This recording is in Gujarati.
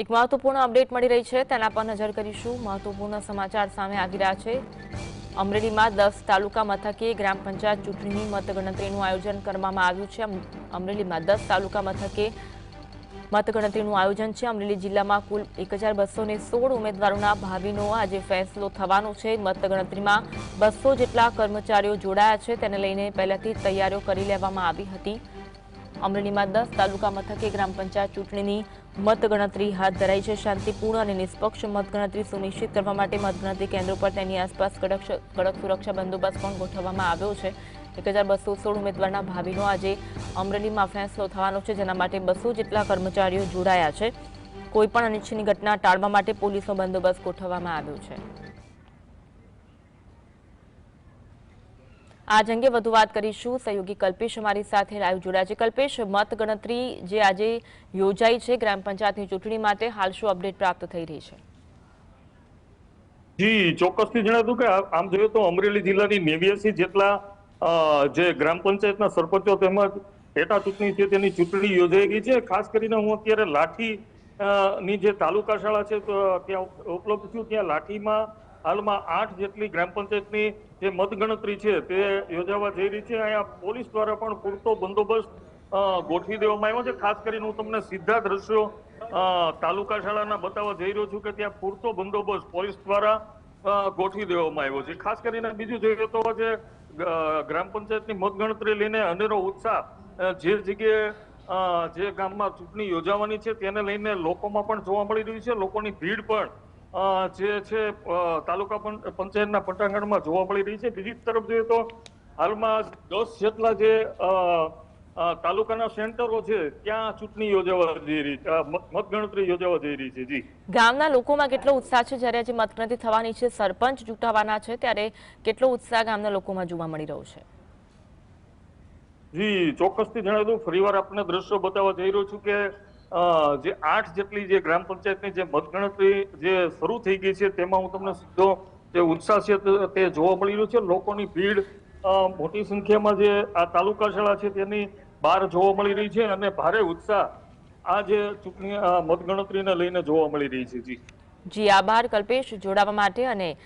એક મહત્વપૂર્ણ અપડેટ મળી રહી છે. તેના પર નજર કરીશું. મહત્વપૂર્ણ સમાચાર સામે આવી રહ્યા છે. અમરેલીમાં દસ તાલુકા મથકે ગ્રામ પંચાયત ચૂંટણીની મતગણતરીનું આયોજન કરવામાં આવ્યું છે. અમરેલીમાં દસ તાલુકા મથકે મતગણતરીનું આયોજન છે. અમરેલી જિલ્લામાં કુલ એક હજાર બસો ને સોળ ઉમેદવારોના ભાવિનો આજે ફેસલો થવાનો છે. મતગણતરીમાં બસો જેટલા કર્મચારીઓ જોડાયા છે. તેને લઈને પહેલાથી તૈયારીઓ કરી લેવામાં આવી હતી. અમરેલીમાં દસ તાલુકા મથકે ગ્રામ પંચાયત ચૂંટણીની મતગણતરી હાથ ધરાઈ છે. શાંતિપૂર્ણ અને નિષ્પક્ષ મતગણતરી સુનિશ્ચિત કરવા માટે મતગણતરી કેન્દ્રો પર તેની આસપાસ કડક કડક સુરક્ષા બંદોબસ્ત પણ ગોઠવવામાં આવ્યો છે. એક હજાર બસો સોળ ઉમેદવારના ભાવિનો આજે અમરેલીમાં ફેંસલો થવાનો છે, જેના માટે બસો જેટલા કર્મચારીઓ જોડાયા છે. કોઈપણ અનિચ્છનીય ઘટના ટાળવા માટે પોલીસનો બંદોબસ્ત ગોઠવવામાં આવ્યો છે. આજ અંગે વધુ વાત કરીશું. સહયોગી કલ્પેશ અમારી સાથે લાઈવ જોડાયા છે. કલ્પેશ મતગણતરી જે આજે યોજાઈ છે ગ્રામ પંચાયતની ચૂંટણી માટે, હાલ શું અપડેટ પ્રાપ્ત થઈ રહી છે? જી, ચોક્કસથી જણાવ્યું કે આમ જોઈએ તો અમરેલી જિલ્લાની નેવ્યાસી જેટલા જે ગ્રામ પંચાયતના સરપંચો તેમજ પેટા ચૂંટણી છે તેની ચૂંટણી યોજાઈ ગઈ છે. ખાસ કરીને હું અત્યારે લાઠી ની જે તાલુકા શાળા છે ત્યાં ઉપલબ્ધ છું. ત્યાં લાઠીમાં હાલમાં આઠ જેટલી ગ્રામ પંચાયતની જે મતગણતરી છે તે યોજાવા જઈ રહી છે. અહીંયા પોલીસ દ્વારા પણ પૂરતો બંદોબસ્ત ગોઠવી દેવામાં આવ્યો છે. ખાસ કરીને હું તમને સીધા દ્રશ્યો તાલુકા શાળાના બતાવવા જઈ રહ્યો છું કે ત્યાં પૂરતો બંદોબસ્ત પોલીસ દ્વારા ગોઠવી દેવામાં આવ્યો છે. ખાસ કરીને બીજું જોઈએ તો જે ગ્રામ પંચાયતની મતગણતરી લઈને અનેરો ઉત્સાહ જે જગ્યાએ જે ગામમાં ચૂંટણી યોજાવાની છે તેને લઈને લોકોમાં પણ જોવા મળી રહ્યું છે. લોકોની ભીડ પણ જે છે તાલુકા પંચાયતના પટાંગણમાં જોવા મળી રહી છે. બીજી તરફ જોઈએ તો હાલમાં દસ જેટલા જે તાલુકાના સેન્ટરો છે ત્યાં ચૂંટણી યોજાવા જઈ રહી છે. મતગણતરી યોજાવા જઈ રહી છે. જી. ગામના લોકોમાં કેટલો ઉત્સાહ છે? જ્યારે આજે મતગણતરી થવાની છે સરપંચ ચૂંટાવાના છે ત્યારે કેટલો ઉત્સાહ ગામના લોકોમાં જોવા મળી રહ્યો છે? જી ચોક્કસથી જણાવી દઉં. ફરીવાર આપને દ્રશ્યો બતાવવા જઈ રહ્યો છું કે જે આઠ જેટલી જે ગ્રામ પંચાયતની જે મતગણતરી જે શરૂ થઈ ગઈ છે, તેમાં હું તમને સીધો જે ઉત્સાહ છે તે- જોવા મળી રહ્યો છે. લોકોની ભીડ મોટી સંખ્યામાં જે આ તાલુકા શાળા છે તેની બહાર જોવા મળી રહી છે અને ભારે ઉત્સાહ આ જે ચૂંટણી મતગણતરીને લઈને જોવા મળી રહી છે. જી. જી, આભાર કલ્પેશ. જોડાવા માટે અને